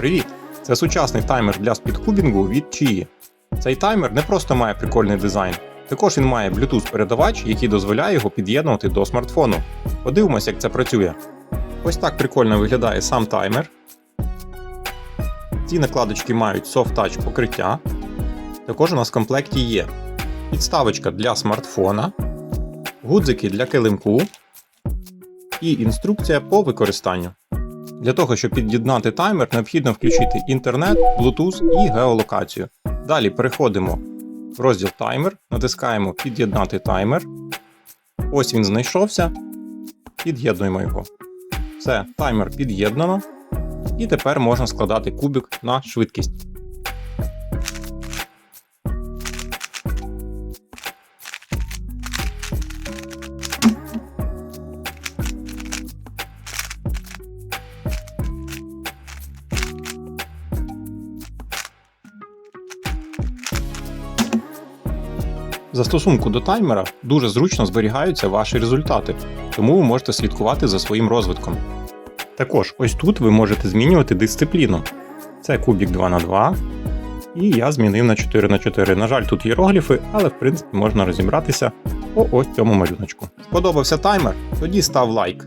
Привіт! Це сучасний таймер для спідкубінгу від Qi. Цей таймер не просто має прикольний дизайн, також він має Bluetooth передавач, який дозволяє його під'єднувати до смартфону. Подивимось, як це працює. Ось так прикольно виглядає сам таймер. Ці накладочки мають Soft Touch покриття. Також у нас в комплекті є підставочка для смартфона, гудзики для килимку і інструкція по використанню. Для того, щоб під'єднати таймер, необхідно включити інтернет, Bluetooth і геолокацію. Далі переходимо в розділ таймер, натискаємо Під'єднати таймер. Ось він знайшовся. Під'єднуємо його. Все, таймер під'єднано. І тепер можна складати кубик на швидкість. Застосунку до таймера дуже зручно зберігаються ваші результати, тому ви можете слідкувати за своїм розвитком. Також ось тут ви можете змінювати дисципліну. Це кубік 2х2, і я змінив на 4х4. На жаль, тут іерогліфи, але в принципі можна розібратися по ось цьому малюночку. Сподобався таймер? Тоді став лайк.